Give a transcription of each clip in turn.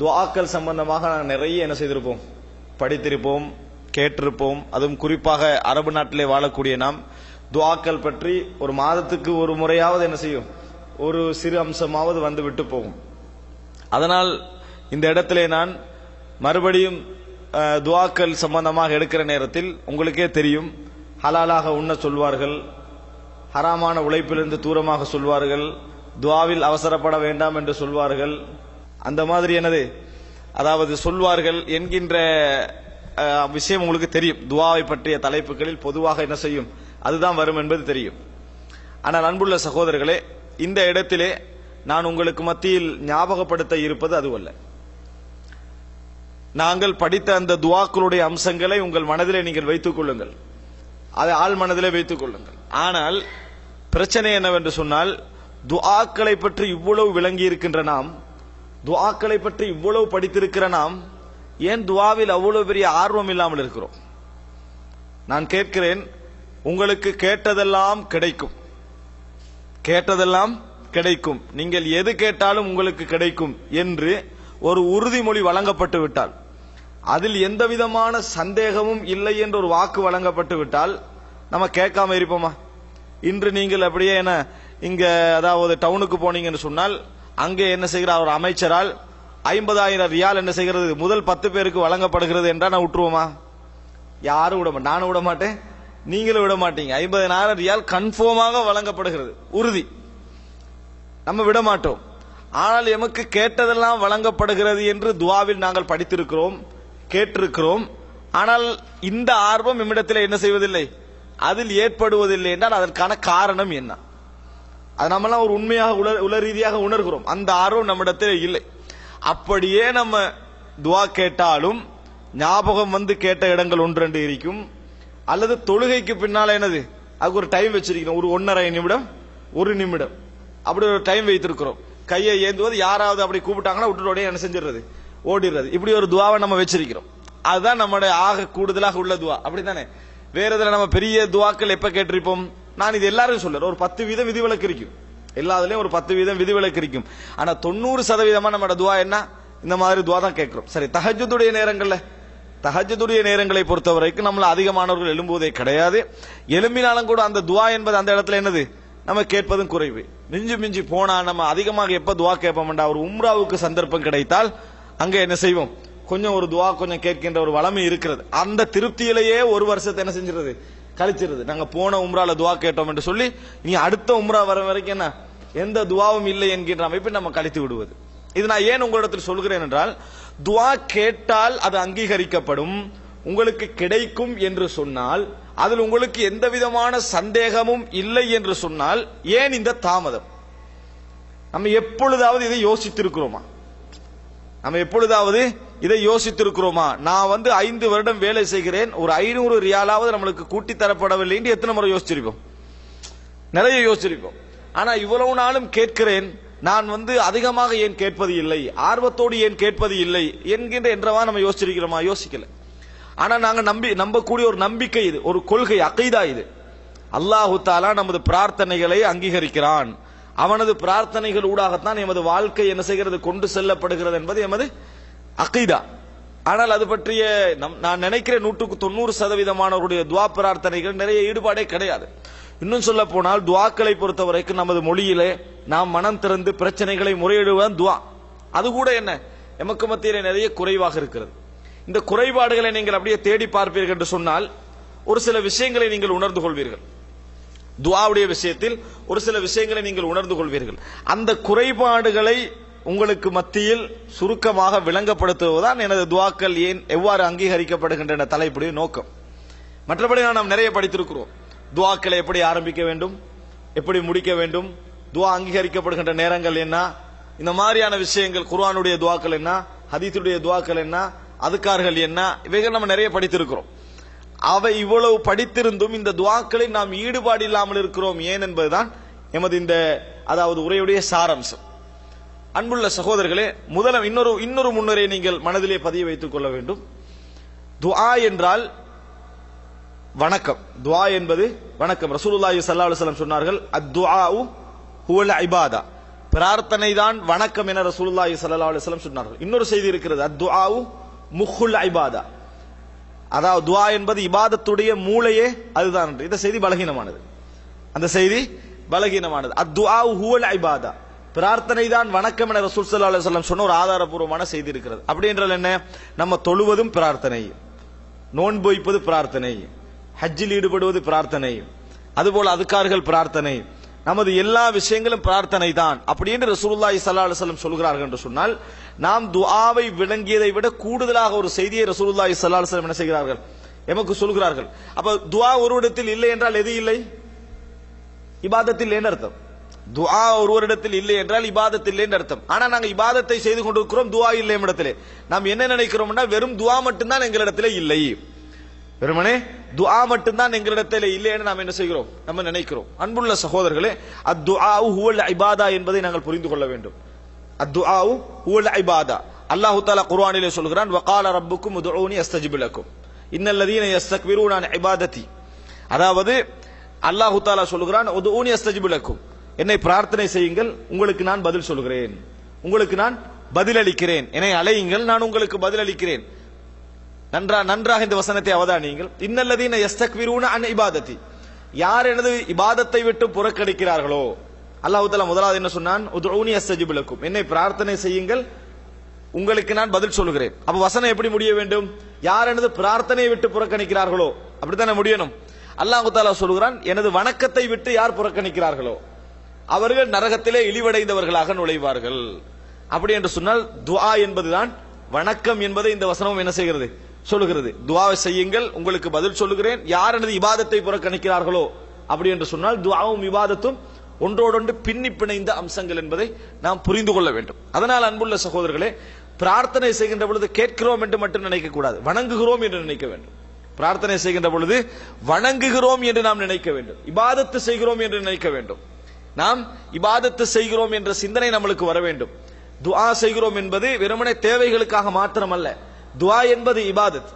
துவாக்கள் சம்பந்தமாக நாங்கள் நிறைய என்ன செய்திருப்போம்? படித்திருப்போம் கேட்டிருப்போம். அதுவும் குறிப்பாக அரபு நாட்டிலே வாழக்கூடிய நாம் துவாக்கள் பற்றி ஒரு மாதத்துக்கு ஒரு முறையாவது என்ன செய்யும்? ஒரு சிறு அம்சமாவது வந்து விட்டு போகும். அதனால் இந்த இடத்திலே நான் மறுபடியும் துவாக்கள் சம்பந்தமாக எடுக்கிற நேரத்தில் உங்களுக்கே தெரியும். ஹலாலாக உண்ண சொல்வார்கள். ஹராமான உழைப்பிலிருந்து தூரமாக சொல்வார்கள். துவாவில் அவசரப்பட வேண்டாம் என்று சொல்வார்கள். அந்த மாதிரி என்னது? அதாவது சொல்வார்கள் என்கின்ற விஷயம் உங்களுக்கு தெரியும். துவாவை பற்றிய தலைப்புகளில் பொதுவாக என்ன செய்யும்? அதுதான் வரும் என்பது தெரியும். ஆனால் அன்புள்ள சகோதரர்களே இந்த இடத்திலே நான் உங்களுக்கு மத்தியில் ஞாபகப்படுத்த இருப்பது அதுவல்ல. நாங்கள் படித்த அந்த துவாக்களுடைய அம்சங்களை உங்கள் மனதிலே நீங்கள் வைத்துக் கொள்ளுங்கள். அதை ஆள் மனதிலே வைத்துக் கொள்ளுங்கள். ஆனால் பிரச்சனை என்னவென்று சொன்னால் துஆக்களை பற்றி இவ்வளவு விளங்கி இருக்கின்ற நாம் துவாக்களை பற்றி இவ்வளவு படித்திருக்கிற நாம் ஏன் துவாவில் அவ்வளவு பெரிய ஆர்வம் இல்லாமல் இருக்கிறோம்? நான் கேட்கிறேன் உங்களுக்கு கேட்டதெல்லாம் கிடைக்கும். கேட்டதெல்லாம் கிடைக்கும். நீங்கள் எது கேட்டாலும் உங்களுக்கு கிடைக்கும் என்று ஒரு உறுதிமொழி வழங்கப்பட்டு விட்டால் அதில் எந்த விதமான சந்தேகமும் இல்லை என்று ஒரு வாக்கு வழங்கப்பட்டு விட்டால் நம்ம கேட்காம இருப்போமா? இன்று நீங்கள் அப்படியே என்ன இங்க அதாவது டவுனுக்கு போனீங்கன்னு சொன்னால் அங்கே என்ன செய்கிறார் ஒரு அமைச்சரால் ஐம்பதாயிரம் ரியால் என்ன செய்கிறது? முதல் பத்து பேருக்கு வழங்கப்படுகிறது என்றால் நான் விட்டுருவோமா? யாரும் விட மாட்டேன் நானும் விட மாட்டேன். நீங்களும் விட மாட்டீங்க. ஐம்பதனாயிரம் ரியால் கன்ஃபார்மாக வழங்கப்படுகிறது. உறுதி. நம்ம விட மாட்டோம். ஆனால் எமக்கு கேட்டதெல்லாம் வழங்கப்படுகிறது என்று துவாவில் நாங்கள் படித்திருக்கிறோம் கேட்டிருக்கிறோம். ஆனால் இந்த ஆர்வம் நம்மிடத்தில் என்ன செய்வதில்லை? அதில் ஏற்படுவதில்லை என்றால் அதற்கான காரணம் என்ன? அது நம்மலாம் ஒரு உண்மையாக உல உல ரீதியாக உணர்கிறோம். அந்த ஆர்வம் நம்மிடத்தில் இல்லை. அப்படியே நம்ம துவா கேட்டாலும் ஞாபகம் வந்து கேட்ட இடங்கள் ஒன்று ரெண்டு இருக்கும். அல்லது தொழுகைக்கு பின்னால் என்னது? அதுக்கு ஒரு டைம் வச்சிருக்கிறோம் ஒரு ஒன்னரை நிமிடம் ஒரு நிமிடம். அப்படி ஒரு டைம் வைத்திருக்கிறோம். கையை ஏந்துவது யாராவது அப்படி கூப்பிட்டாங்கன்னா விட்டுட்டு என்ன செஞ்சிடுறது? ஓடிடுறது. இப்படி ஒரு துவாவை நம்ம வச்சிருக்கிறோம். அதுதான் நம்மளுடைய ஆக கூடுதலாக உள்ள துவா. அப்படித்தானே? வேற இதில் நம்ம பெரிய துவாக்கள் எப்போ கேட்டிருப்போம்? நான் இது எல்லாரும் சொல்லுறேன் ஒரு பத்து வீதம் விதிவிலக்கு இருக்கும். எல்லாத்துலயும் ஒரு பத்து வீதம் விதிவிலக்கு இருக்கும். ஆனா தொண்ணூறு சதவீதமா நம்மளோட துவா என்ன? இந்த மாதிரி துவா தான் கேட்கிறோம். சரி தஹஜுடைய நேரங்கள்ல? தஹஜுடைய நேரங்களை பொறுத்த வரைக்கும் நம்மள அதிகமானவர்கள் எழும்புவதே கிடையாது. எழும்பினாலும் கூட அந்த துவா என்பது அந்த இடத்துல என்னது? நம்ம கேட்பதும் குறைவு. மிஞ்சி மிஞ்சி போனா நம்ம அதிகமாக எப்ப துவா கேட்போம்டா? ஒரு உம்ராவுக்கு சந்தர்ப்பம் கிடைத்தால் அங்க என்ன செய்வோம்? கொஞ்சம் ஒரு துவா கொஞ்சம் கேட்கின்ற ஒரு வளமை இருக்கிறது. அந்த திருப்தியிலேயே ஒரு வருஷத்தை என்ன செஞ்சிருது? கழிச்சிருது. நாங்க போன உம்ரால துவா கேட்டோம் என்று சொல்லி நீ அடுத்த உம்ரா வர வரைக்கும் என்ன? எந்த துவாவும் இல்லை என்கின்ற அமைப்பை நம்ம கழித்து விடுவது. இது நான் ஏன் உங்களிடத்தில் சொல்கிறேன் என்றால் துவா கேட்டால் அது அங்கீகரிக்கப்படும் உங்களுக்கு கிடைக்கும் என்று சொன்னால் அதில் உங்களுக்கு எந்த விதமான சந்தேகமும் இல்லை என்று சொன்னால் ஏன் இந்த தாமதம்? நம்ம எப்பொழுதாவது இதை யோசித்திருக்கிறோமா? நம்ம எப்பொழுதாவது இதை யோசித்திருக்கிறோமா? நான் வந்து ஐந்து வருடம் வேலை செய்கிறேன். ஒரு ஐநூறு ரியாலாவது நம்மளுக்கு கூட்டி தரப்படவில்லை என்று எத்தனை முறை யோசிச்சிருப்போம். நிறைய யோசிச்சிருப்போம். ஆனா இவ்வளவு நாளும் கேட்கிறேன் நான் வந்து அதிகமாக ஏன் கேட்பது இல்லை? ஆர்வத்தோடு ஏன் கேட்பது இல்லை? என்கின்ற என்றவா நம்ம யோசிச்சிருக்கிறோமா? யோசிக்கல. ஆனா நாங்க நம்பி நம்பக்கூடிய ஒரு நம்பிக்கை இது ஒரு கொள்கை அகைதா இது. அல்லாஹு தாலா நமது பிரார்த்தனைகளை அங்கீகரிக்கிறான். அவனது பிரார்த்தனைகள் ஊடாகத்தான் எமது வாழ்க்கை என்ன செய்கிறது கொண்டு செல்லப்படுகிறது என்பது எமது அகைதா. ஆனால் அது பற்றிய நம்- நான் நினைக்கிறேன் நூற்றுக்கு தொண்ணூறு சதவீதமானவருடைய துவா பிரார்த்தனைகள் நிறைய ஈடுபாடே கிடையாது. இன்னும் சொல்ல போனால் துவாக்களை பொறுத்த வரைக்கும் நமது மொழியிலே நாம் மனம் திறந்து பிரச்சனைகளை முறையிடுவதுதான் துவா. அது கூட என்ன? எமக்கு மத்தியிலே நிறைய குறைவாக இருக்கிறது. இந்த குறைபாடுகளை நீங்கள் அப்படியே தேடி பார்ப்பீர்கள் என்று சொன்னால் ஒரு சில விஷயங்களை நீங்கள் உணர்ந்து கொள்வீர்கள். துவாவுடைய விஷயத்தில் ஒரு சில விஷயங்களை நீங்கள் உணர்ந்து கொள்வீர்கள். அந்த குறைபாடுகளை உங்களுக்கு மத்தியில் சுருக்கமாக விளங்கப்படுத்துவதுதான் எனது துவாக்கள் ஏன் எவ்வாறு அங்கீகரிக்கப்படுகின்றன தலைப்புடைய நோக்கம். மற்றபடி நாம் நிறைய படித்திருக்கிறோம். துவாக்களை எப்படி ஆரம்பிக்க வேண்டும்? எப்படி முடிக்க வேண்டும்? துவா அங்கீகரிக்கப்படுகின்ற நேரங்கள் என்ன? இந்த மாதிரியான விஷயங்கள் குர்ஆனுடைய துவாக்கள் என்ன? ஹதீத்துடைய துவாக்கள் என்ன? அதுக்கார்கள் என்ன? இவைகள் நம்ம நிறைய படித்திருக்கிறோம். அவை இவ்வளவு படித்திருந்தும் இந்த துவாக்களில் நாம் ஈடுபாடு இல்லாமல் இருக்கிறோம். ஏன் என்பதுதான் எமது இந்த அதாவது உரையுடைய சாரம்சம். அன்புள்ள சகோதரர்களே முதல இன்னொரு இன்னொரு முன்னரே நீங்கள் மனதிலே பதிய வைத்துக் கொள்ள வேண்டும். துஆ என்றால் வணக்கம். துஆ என்பது வணக்கம். ரசூலுல்லாஹி ஸல்லல்லாஹு அலைஹி வஸல்லம் சொன்னார்கள் அத்துஆஉ ஹுவல் இபாதா. பிரார்த்தனை தான் வணக்கம் என ரசூலுல்லாஹி ஸல்லல்லாஹு அலைஹி வஸல்லம் சொன்னார்கள். இன்னொரு செய்தி இருக்கிறது அத்துஆவு முஹுல் இபாதா. அதாவது துஆ என்பது இபாதத்துடைய மூளையே அதுதான். என்று. இந்த செய்தி பலகீனமானது. அந்த செய்தி பலகீனமானது. அத்வாவு ஹுவல் இபாதா. பிரார்த்தனை தான் வணக்கம் என ரசூல் சல்லா அலுவலம் சொன்ன ஒரு ஆதாரபூர்வமான செய்தி இருக்கிறது. அப்படி என்றால் என்ன? நம்ம தொழுவதும் பிரார்த்தனை. நோன்பு வைப்பது பிரார்த்தனை. ஹஜ்ஜில் ஈடுபடுவது பிரார்த்தனை. அதுபோல் அதுக்கார்கள் பிரார்த்தனை. நமது எல்லா விஷயங்களும் பிரார்த்தனை தான். அப்படி என்று ரசூலுல்லாஹி சல்லா அலுவலம் சொல்கிறார்கள் என்று சொன்னால் நாம் துஆவை விளங்கியதை விட கூடுதலாக ஒரு செய்தியை ரசூலுல்லாஹி சல்லா அலுவலம் என்ன செய்கிறார்கள்? எமக்கு சொல்கிறார்கள். அப்ப துவா ஒரு இடத்தில் இல்லை என்றால் எது இல்லை? இபாதத்தில் என்ன அர்த்தம். துஆ ஒருவரிடத்தில் இல்லை என்றால் இபாதத்தில் இல்லைன்னு அர்த்தம். ஆனா நாங்க இபாதத்தை செய்து கொண்டிருக்கிறோம் துஆ இல்லை இடத்திலே. நாம் என்ன நினைக்கிறோம்னா வெறும் துஆ மட்டும்தான் எங்களிடத்திலே இல்லை. வெறுமனே துஆ மட்டும்தான் எங்களிடத்தில் இல்லைன்னு நாம் என்ன செய்கிறோம்? நம்ம நினைக்கிறோம். அன்புள்ள சகோதரர்களே அத்துஆ ஹுவல் இபாதா என்பதை நாங்கள் புரிந்து கொள்ள வேண்டும். அத்துஆ ஹுவல் இபாதா. அல்லாஹு தாலா குர்ஆனிலே சொல்கிறான் வகால ரப்புக்கும் உதுஊனி அஸ்தஜிப் லக்கும். இன்னல்லதீன யஸ்தக்பிரூன அன் இபாததி. அதாவது அல்லாஹு தாலா சொல்கிறான் உதுஊனி அஸ்தஜிப் லக்கும். என்னை பிரார்த்தனை செய்யுங்கள் உங்களுக்கு நான் பதில் சொல்கிறேன். உங்களுக்கு நான் பதிலளிக்கிறேன். என்னை அலையுங்கள் நான் உங்களுக்கு பதிலளிக்கிறேன். நன்றா நன்றாக இந்த வசனத்தை அவதானியுங்கள். இன்னல்லதீன யஸ்தக்பிரூன அன் இபாதத்தி யார் எனது இபாதத்தை விட்டு புறக்கணிக்கிறார்களோ அல்லாஹு தலா முதலாவது என்ன சொன்னான்? உதுஊனி அஸ்தஜிப் என்னை பிரார்த்தனை செய்யுங்கள் உங்களுக்கு நான் பதில் சொல்லுகிறேன் அப்ப வசனம் எப்படி முடிய வேண்டும்? யார் எனது பிரார்த்தனையை விட்டு புறக்கணிக்கிறார்களோ அப்படித்தானே முடியணும்? அல்லாஹு தாலா சொல்கிறான் எனது வணக்கத்தை விட்டு யார் புறக்கணிக்கிறார்களோ அவர்கள் நரகத்திலே இழிவடைந்தவர்களாக நுழைவார்கள். அப்படி என்று சொன்னால் துவா என்பதுதான் வணக்கம் என்பதை இந்த வசனம் என்ன செய்கிறது? சொல்லுகிறது. துவாவை செய்யுங்கள் உங்களுக்கு பதில் சொல்லுகிறேன். யார் எனது இபாதத்தை புறக்கணிக்கிறார்களோ? அப்படி என்று சொன்னால் துவாவும் விவாதத்தும் ஒன்றோடொன்று பின்னி பிணைந்த அம்சங்கள் என்பதை நாம் புரிந்து கொள்ள வேண்டும். அதனால் அன்புள்ள சகோதரர்களே பிரார்த்தனை செய்கின்ற பொழுது கேட்கிறோம் என்று மட்டும் நினைக்க கூடாது. வணங்குகிறோம் என்று நினைக்க வேண்டும். பிரார்த்தனை செய்கின்ற பொழுது வணங்குகிறோம் என்று நாம் நினைக்க வேண்டும். இபாதத்து செய்கிறோம் என்று நினைக்க வேண்டும். நாம் இபாதத்து செய்கிறோம் என்ற சிந்தனை நம்மளுக்கு வர வேண்டும். துஆ செய்கிறோம் என்பது வெறுமனே தேவைகளுக்காக மாத்திரமல்ல. துஆ என்பது இபாதத்.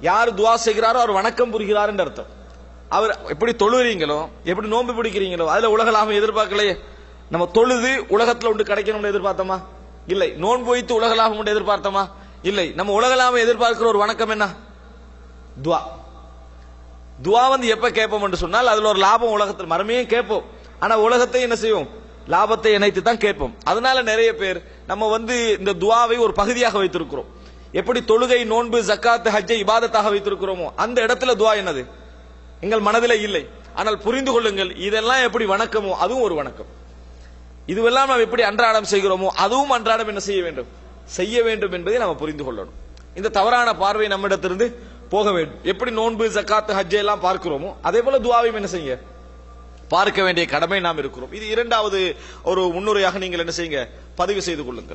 யார் துஆ செய்கிறாரோ அவர் வணக்கம் புரிகிறார் என்று அர்த்தம். அவர் எப்படி தொழுகிறீங்களோ எப்படி நோன்பு பிடிக்கிறீங்களோ அதுல உலகளாம எதிர்பார்க்கலையே. நம்ம தொழுது உலகத்துல ஒன்று கிடைக்கணும்னு எதிர்பார்த்தோமா? இல்லை. நோன்பு வைத்து உலகலாகம் ஒன்று எதிர்பார்த்தோமா? இல்லை. நம்ம உலகலாம எதிர்பார்க்கிற ஒரு வணக்கம் என்ன? துவா துவா வந்து எப்ப கேட்போம் என்று சொன்னால் அதுல ஒரு லாபம் உலகத்தில் மறுமையும் கேட்போம். ஆனா உலகத்தை என்ன செய்வோம் லாபத்தை இணைத்து தான் கேட்போம். அதனால நிறைய பேர் நம்ம வந்து இந்த துவாவை ஒரு பகுதியாக வைத்திருக்கிறோம். எப்படி தொழுகை நோன்பு ஜக்காத் ஹஜ்ஜை இபாதத்தாக வைத்திருக்கிறோமோ அந்த இடத்துல துவா என்னது? எங்கள் மனதில் இல்லை. ஆனால் புரிந்து கொள்ளுங்கள் இதெல்லாம் எப்படி வணக்கமோ அதுவும் ஒரு வணக்கம். இதுவெல்லாம் நாம் எப்படி அன்றாடம் செய்கிறோமோ அதுவும் அன்றாடம் என்ன செய்ய வேண்டும்? செய்ய வேண்டும் என்பதை நாம் புரிந்து கொள்ளணும். இந்த தவறான பார்வை நம்மிடத்திலிருந்து போக வேண்டும். எப்படி நோன்பு ஜக்காத்து ஹஜ்ஜை எல்லாம் பார்க்கிறோமோ அதே போல துவாவையும் என்ன செய்ய பார்க்க வேண்டிய கடமை நாம் இருக்கிறோம். இது இரண்டாவது ஒரு முன்னுரையாக நீங்கள் என்ன செய்யுங்க? பதிவு செய்து கொள்ளுங்கள்.